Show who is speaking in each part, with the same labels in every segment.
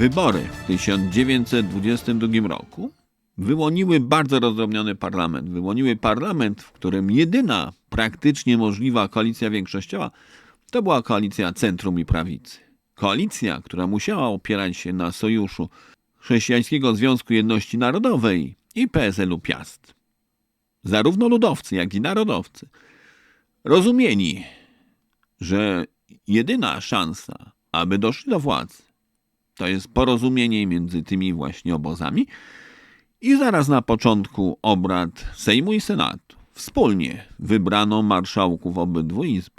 Speaker 1: Wybory w 1922 roku wyłoniły bardzo rozdrobniony parlament. Wyłoniły parlament, w którym jedyna praktycznie możliwa koalicja większościowa to była koalicja centrum i prawicy. Koalicja, która musiała opierać się na sojuszu Chrześcijańskiego Związku Jedności Narodowej i PSL-u Piast. Zarówno ludowcy, jak i narodowcy rozumieni, że jedyna szansa, aby doszli do władzy, to jest porozumienie między tymi właśnie obozami i zaraz na początku obrad Sejmu i Senatu wspólnie wybrano marszałków obydwu izb.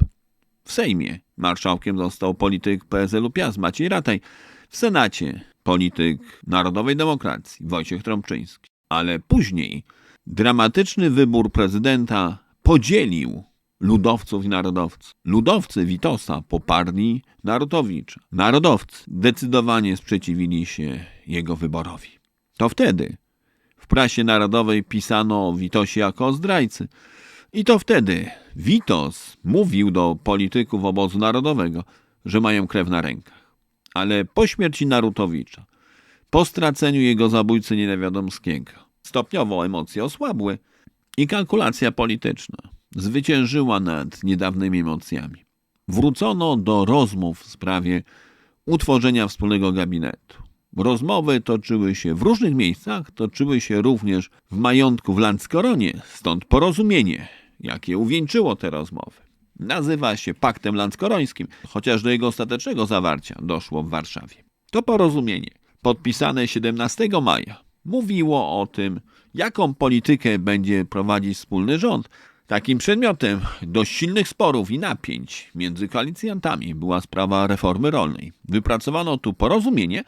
Speaker 1: W Sejmie marszałkiem został polityk PSL-u Piast Maciej Rataj, w Senacie polityk Narodowej Demokracji Wojciech Trąbczyński. Ale później dramatyczny wybór prezydenta podzielił ludowców i narodowców. Ludowcy Witosa poparli Narutowicza. Narodowcy zdecydowanie sprzeciwili się jego wyborowi. To wtedy w prasie narodowej pisano o Witosie jako o zdrajcy. I to wtedy Witos mówił do polityków obozu narodowego, że mają krew na rękach. Ale po śmierci Narutowicza, po straceniu jego zabójcy niewiadomskiego, stopniowo emocje osłabły i kalkulacja polityczna zwyciężyła nad niedawnymi emocjami. Wrócono do rozmów w sprawie utworzenia wspólnego gabinetu. Rozmowy toczyły się w różnych miejscach, toczyły się również w majątku w Landskoronie, stąd porozumienie, jakie uwieńczyło te rozmowy. Nazywa się Paktem Landskorońskim, chociaż do jego ostatecznego zawarcia doszło w Warszawie. To porozumienie, podpisane 17 maja, mówiło o tym, jaką politykę będzie prowadzić wspólny rząd. Takim przedmiotem dość silnych sporów i napięć między koalicjantami była sprawa reformy rolnej. Wypracowano tu porozumienie,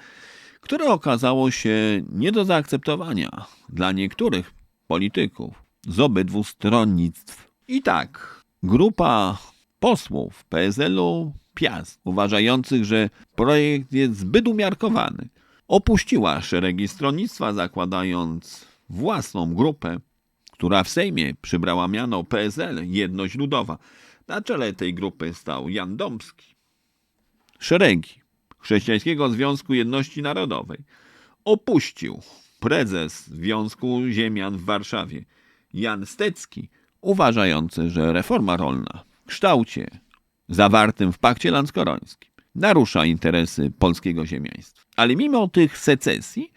Speaker 1: które okazało się nie do zaakceptowania dla niektórych polityków z obydwu stronnictw. I tak, grupa posłów PSL-u Piast, uważających, że projekt jest zbyt umiarkowany, opuściła szeregi stronnictwa, zakładając własną grupę, która w Sejmie przybrała miano PSL Jedność Ludowa. Na czele tej grupy stał Jan Domski. Szeregi Chrześcijańskiego Związku Jedności Narodowej opuścił prezes Związku Ziemian w Warszawie Jan Stecki, uważający, że reforma rolna w kształcie zawartym w pakcie landskorońskim narusza interesy polskiego ziemiaństwa. Ale mimo tych secesji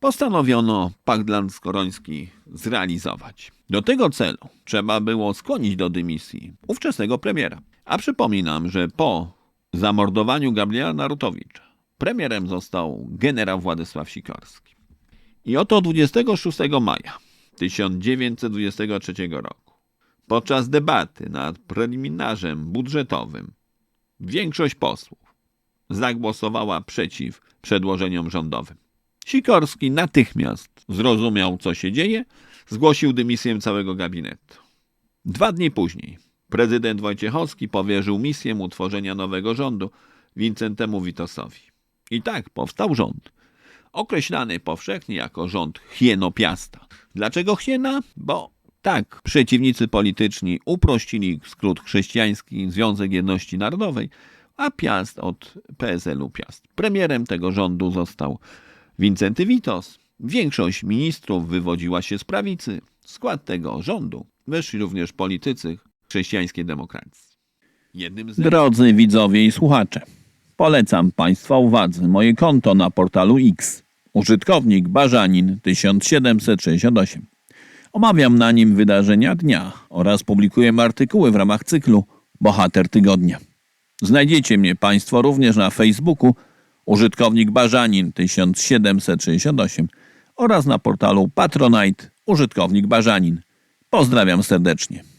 Speaker 1: postanowiono pakt landskoroński zrealizować. Do tego celu trzeba było skłonić do dymisji ówczesnego premiera. A przypominam, że po zamordowaniu Gabriela Narutowicza premierem został generał Władysław Sikorski. I oto 26 maja 1923 roku, podczas debaty nad preliminarzem budżetowym, większość posłów zagłosowała przeciw przedłożeniom rządowym. Sikorski natychmiast zrozumiał, co się dzieje, zgłosił dymisję całego gabinetu. Dwa dni później prezydent Wojciechowski powierzył misję utworzenia nowego rządu Wincentemu Witosowi. I tak powstał rząd, określany powszechnie jako rząd Hienopiasta. Dlaczego Hiena? Bo tak przeciwnicy polityczni uprościli skrót chrześcijański Związek Jedności Narodowej, a Piast od PSL-u Piast. Premierem tego rządu został Wincenty Witos. Większość ministrów wywodziła się z prawicy. W skład tego rządu weszli również politycy chrześcijańskiej demokracji. Z
Speaker 2: Drodzy widzowie i słuchacze, polecam Państwa uwadze moje konto na portalu X. Użytkownik Barzanin 1768. Omawiam na nim wydarzenia dnia oraz publikuję artykuły w ramach cyklu Bohater Tygodnia. Znajdziecie mnie Państwo również na Facebooku użytkownik Barzanin 1768 oraz na portalu Patronite użytkownik Barzanin. Pozdrawiam serdecznie.